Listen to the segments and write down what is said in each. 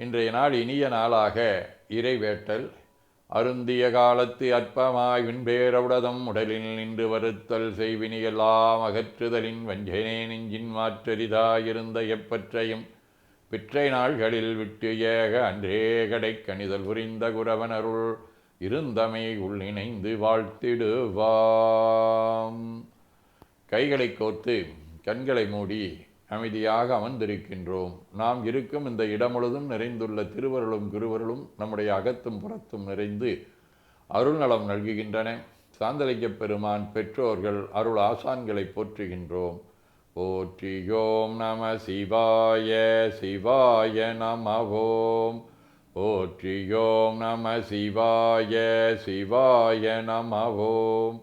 இன்றைய நாள் இனிய நாளாக இறைவேட்டல். அருந்திய காலத்து அற்பமாய் விண்பேரவுடதம் உடலில் நின்று வருத்தல் செய்வினியெல்லாம் அகற்றுதலின் வஞ்சனே நெஞ்சின் மாற்றரிதாயிருந்த எப்பற்றையும். பிற்றை நாள்களில் விட்டு ஏக அன்றே கடை கணிதல் புரிந்த குரவனருள் இருந்தமை உள்ளிணைந்து வாழ்த்திடுவாம். கைகளை கோர்த்து கண்களை மூடி அமைதியாக அமர்ந்திருக்கின்றோம். நாம் இருக்கும் இந்த இடம் முழுதும் நிறைந்துள்ள திருவருளும் குருவருளும் நம்முடைய அகத்தும் புறத்தும் நிறைந்து அருள் நலம் நல்குகின்றன. சாந்தலிங்கப் பெருமான் பெற்றோர்கள் அருள் ஆசான்களை போற்றுகின்றோம். போற்றியோம் நம சிவாய சிவாய நமவோம் ஓம் போற்றியோம் நம சிவாய சிவாய நமவோம் ஓம்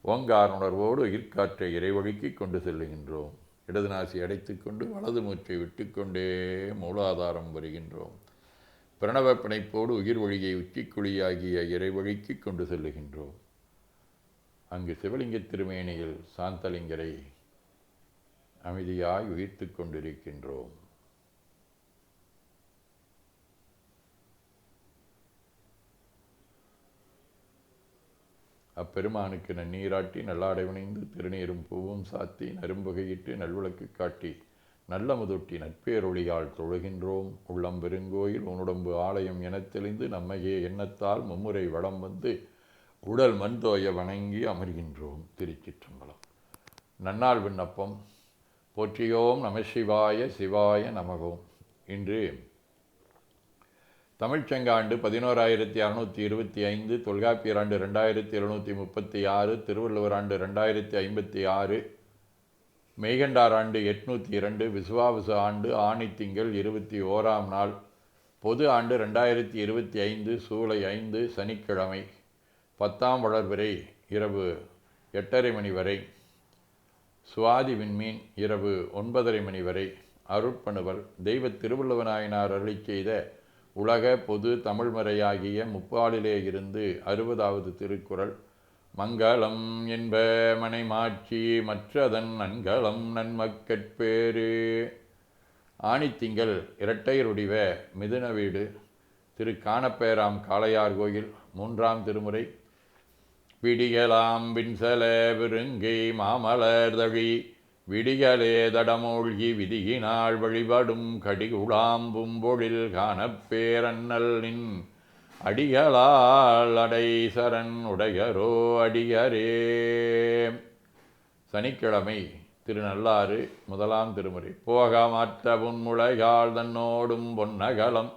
ஓங்கார் உணர்வோடு உயிர்காற்றை இறைவழிக்கு கொண்டு செல்லுகின்றோம். இடது நாசி அடைத்துக்கொண்டு வலது மூச்சை விட்டுக்கொண்டே மூலாதாரம் வருகின்றோம். பிரணவ பிணைப்போடு உயிர் வழியை உச்சிக்குழியாகிய இறைவழிக்கு கொண்டு செல்லுகின்றோம். அங்கு சிவலிங்க திருமேனியில் சாந்தலிங்கரை அமைதியாய் உயிர்த்து கொண்டிருக்கின்றோம். அப்பெருமானுக்கு நன்னீராட்டி நல்லாடைவணிந்து திருநீரும் பூவும் சாத்தி நரும்புகையிட்டு நல்விளக்கு காட்டி நல்ல முதுட்டி நட்பேரொழியால் தொழுகின்றோம். உள்ளம் பெருங்கோயில் உன்னுடம்பு ஆலயம் எனத் தெளிந்து நம்மையே எண்ணத்தால் மும்முறை வளம் வந்து உடல் மண் தோய வணங்கி அமர்கின்றோம். திருச்சிற்றம்பலம். நன்னாள் விண்ணப்பம். போற்றியோம் நம சிவாய சிவாய நமகோம். இன்று தமிழ்ச்செங்காண்டு பதினோராயிரத்தி அறுநூற்றி இருபத்தி ஐந்து தொல்காப்பியர் ஆண்டு ரெண்டாயிரத்தி எழுநூற்றி முப்பத்தி ஆறு திருவள்ளுவர் ஆண்டு ரெண்டாயிரத்தி ஐம்பத்தி ஆறு மெய்கண்டார் ஆண்டு எட்நூற்றி இரண்டு விசுவாவசு ஆண்டு ஆணி திங்கள் இருபத்தி ஓராம் நாள் பொது ஆண்டு ரெண்டாயிரத்தி இருபத்தி ஐந்து சூலை ஐந்து சனிக்கிழமை பத்தாம் வளர்வரை இரவு எட்டரை மணி வரை சுவாதி விண்மீன் இரவு ஒன்பதரை மணி வரை அருட்பணுவல் தெய்வ திருவள்ளுவநாயனார் அருளி செய்த உலக பொது தமிழ்மறையாகிய முப்பாலிலே இருந்து அறுபதாவது திருக்குறள் மங்களம் என்ப மனைமாட்சி மற்றதன் நன்களம் நன்மக்கட்பேறு ஆணித்திங்கள் இரட்டையருடிவ மிதுன வீடு திரு காணப்பேராம் காளையார் கோயில் மூன்றாம் திருமுறை. விடியலாம் விண்சல விருங்கை மாமலர்தழி விடியலே தடமூழ்கி விதியினால் வழிபடும் கடிகுடாம்பும் பொழில் காணப்பேரன்னல் நின் அடிகளால் அடைசரன் உடையரோ அடியரே. சனிக்கிழமை திருநள்ளாறு முதலாம் திருமுறை. போகமாற்ற புன்முளையாள் தன்னோடும் பொன்னகலம்.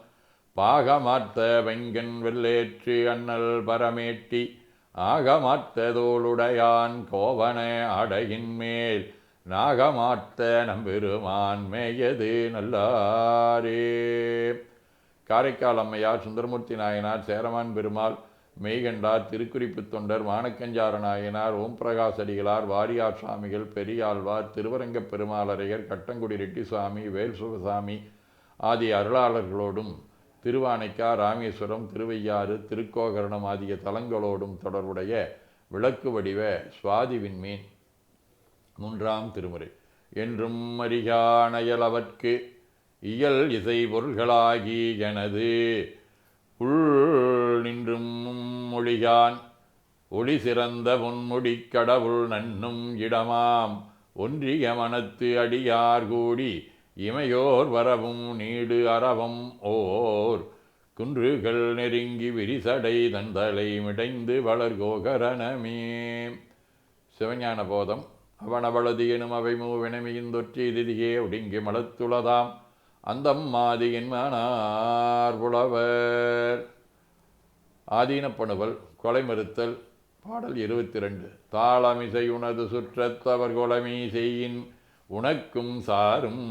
பாகமாற்ற வெங்கன் வெள்ளேற்று அண்ணல் பரமேட்டி. ஆகமாத்ததோளுடையான் கோவன அடையின் மேல் நாகமாத்த நம்பெருமான் மேயது நல்லாரே. காரைக்கால் அம்மையார் சுந்தரமூர்த்தி நாயனார் சேரமான் பெருமாள் மெய்கண்டார் திருக்குறிப்பு தொண்டர் மானக்கஞ்சார நாயனார் ஓம் பிரகாஷ் அடிகளார் வாரியார் சுவாமிகள் பெரியாழ்வார் திருவரங்கப் பெருமாளரையர் கட்டங்குடி ரெட்டிசாமி வேல்சுவசாமி ஆகிய அருளாளர்களோடும் திருவானைக்கா ராமேஸ்வரம் திருவையாறு திருக்கோகரணம் ஆகிய தலங்களோடும் தொடர்புடைய விளக்கு வடிவ சுவாதி விண்மீன் மூன்றாம் திருமுறை. என்றும் அறியானையலவர்க்கு இயல் இசை பொருள்களாகி எனது. உள் நின்றும் மொழியான் ஒளி சிறந்த பொன்முடிக் கடவுள் நன்னும் இடமாம். ஒன்றிய மனத்து அடியார் கூடி இமையோர் வரவும் நீடு அறவம் ஓர். குன்றுகள் நெருங்கி விரிசடை தந்தலை மிடைந்து வளர்கோகரணமே. சிவஞான போதம் அவனவளது எனும் அவை மூவினமையின் தொற்றி திதியே ஒடுங்கி மலத்துளதாம் அந்தம் மாதியின் மனார் புலவர். ஆதீனப்பணுவல் கொலை மறுத்தல் பாடல் இருபத்தி ரெண்டு தாளமிசை உனது சுற்றத்தவர் கொலமீ செய்யின் உனக்கும் சாரும்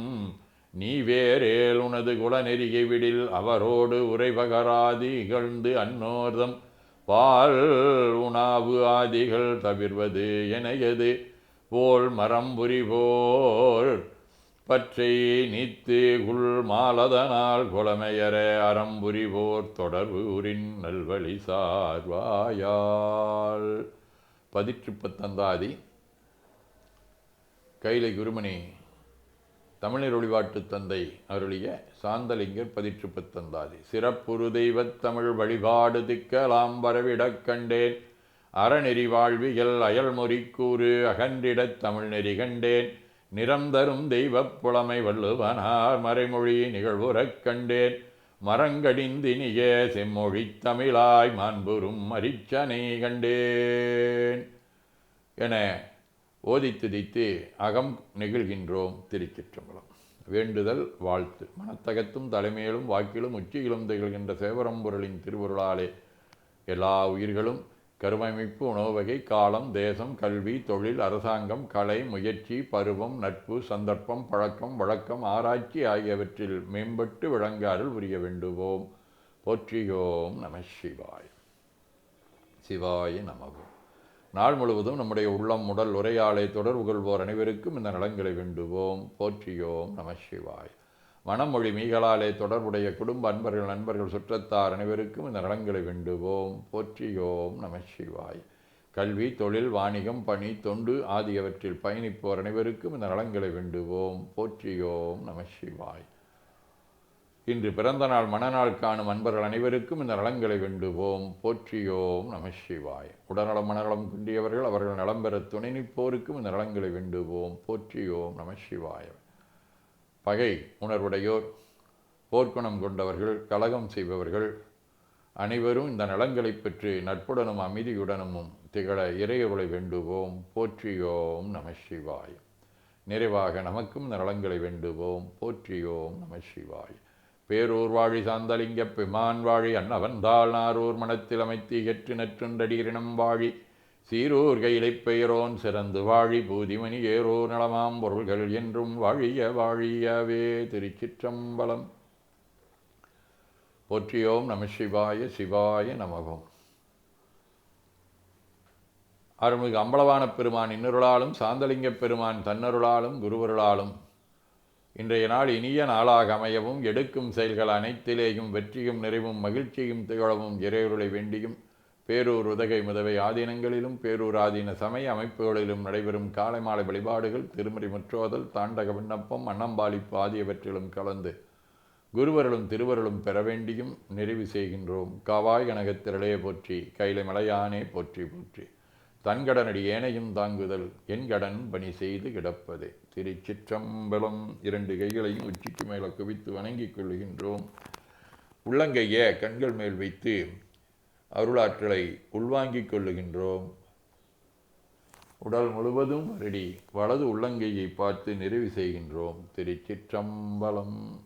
நீ வேறேல் உனது குலநெறிகை விடில் அவரோடு உரைபகராதி இகழ்ந்து அன்னோர்தம். பால் உணாவு ஆதிகள் தவிர்வது எனையது போல் மரம் போர் பற்றை நீத்து குள் மாலதனால் குலமையர அறம்புரி போர் தொடர்பு உரின் நல்வழி சார்வாயால். பதிற்று பத்தந்தாதி கைலை குருமணி தமிழர் ஒளிவாட்டு தந்தை அருளிய சாந்தலிங்கர் பதிற்று பத்தந்தாதி சிறப்புரு தெய்வத் தமிழ் வழிபாடு திக்கலாம் வரவிடக் கண்டேன். அறநெறி வாழ்வியல் அயல்மொழிக்கூறு அகன்றிடத் தமிழ் நெறி கண்டேன். நிறம் தரும் தெய்வப் புலமை வள்ளுவனார் மறைமொழி நிகழ்வுறக் கண்டேன். மரங்கடிந்தினிய செம்மொழி தமிழாய் மாண்புறும் மரிச்சனை கண்டேன். என ஓதித் துதித்து அகம் நெகிழ்கின்றோம் திருச்சிற்றம்பலம். வேண்டுதல் வாழ்த்து. மனத்தகத்தும் தலைமையிலும் வாக்கிலும் உச்சியிலும் திகழ்கின்ற சேவரம்பொருளின் திருவருளாலே எல்லா உயிர்களும் கருவமைப்பு உணவு வகை காலம் தேசம் கல்வி தொழில் அரசாங்கம் கலை முயற்சி பருவம் நட்பு சந்தர்ப்பம் பழக்கம் வழக்கம் ஆராய்ச்சி ஆகியவற்றில் மேம்பட்டு விளங்காரில் புரிய வேண்டுவோம். போற்றியோம் நம சிவாய். சிவாய நமகோம் நாள் முழுவதும் நம்முடைய உள்ளம் உடல் உரையாலை தொடர்பு கொள்வோர் அனைவருக்கும் இந்த நலங்களை வேண்டுவோம். போற்றியோம் நம சிவாய். மனமொழி மீகளாலே தொடர்புடைய குடும்ப அன்பர்கள் நண்பர்கள் சுற்றத்தார் அனைவருக்கும் இந்த நலன்களை வேண்டுவோம். போற்றியோம் நம சிவாய். கல்வி தொழில் வாணிகம் பணி தொண்டு ஆகியவற்றில் பயணிப்போர் அனைவருக்கும் இந்த நலன்களை வேண்டுவோம். போற்றியோம் நம சிவாய். இன்று பிறந்த நாள் மனநாள் காணும் அன்பர்கள் அனைவருக்கும் இந்த நலன்களை வேண்டுவோம். போற்றியோம் நம சிவாய். உடல்நலம் மனநலம் குன்றியவர்கள் அவர்கள் நலம் பெற துணை நிற்போருக்கும் இந்த நலன்களை வேண்டுவோம். போற்றியோம் நம சிவாய். பகை உணர்வுடையோர் போர்க்குணம் கொண்டவர்கள் கலகம் செய்பவர்கள் அனைவரும் இந்த நலங்களை பெற்று நட்புடனும் அமைதியுடனும் திகழ இறையவளை வேண்டுவோம். போற்றியோம் நம சிவாய். நிறைவாக நமக்கும் இந்த நலங்களை வேண்டுவோம். போற்றியோம் நம சிவாய். பேரூர் வாழி சாந்தலிங்க பெமான் வாழி அன்னவந்தாள் நாரூர் மனத்தில் அமைத்து எற்று நற்றுண்டடியினம் வாழி சீரூர் கையிலைப் பெயரோன் சிறந்து வாழி பூதிமணி ஏறோ நலமாம் பொருள்கள் என்றும் வாழிய வாழியவே திருச்சிற்றம்பலம். போற்றியோம் நம சிவாய சிவாய நமகோம். அருள்மிகு அம்பலவான பெருமான் இன்னருளாலும் சாந்தலிங்கப் பெருமான் தன்னருளாலும் குருவருளாலும் இன்றைய நாள் இனிய நாளாக அமையவும் எடுக்கும் செயல்கள் அனைத்திலேயும் வெற்றியும் நிறைவும் மகிழ்ச்சியும் திகழவும் இறையருளை வேண்டியும் பேரூர் உதகை முதவை ஆதீனங்களிலும் பேரூர் ஆதீன சமய அமைப்புகளிலும் நடைபெறும் காலை மாலை வழிபாடுகள் திருமறை முற்றோதல் தாண்டக விண்ணப்பம் அன்னம்பாளிப்பு ஆகியவற்றிலும் கலந்து குருவருளும் திருவருளும் பெற வேண்டியும் நிறைவு செய்கின்றோம். காவாய் கனகத்திரளே போற்றி கைலை மலையானே போற்றி போற்றி. தன்கடனடி ஏனையும் தாங்குதல் என் கடன் பணி செய்து கிடப்பது. திருச்சிற்றம்பலம் இரண்டு கைகளையும் உச்சிக்கு மேலே குவித்து வணங்கிக் கொள்கின்றோம் உள்ளங்கையே கண்கள் மேல் வைத்து அருளாற்றலை உள்வாங்கிக் கொள்ளுகின்றோம். உடல் முழுவதும் வருடி வலது உள்ளங்கையை பார்த்து நிறைவு செய்கின்றோம். திருச்சிற்றம்பலம்.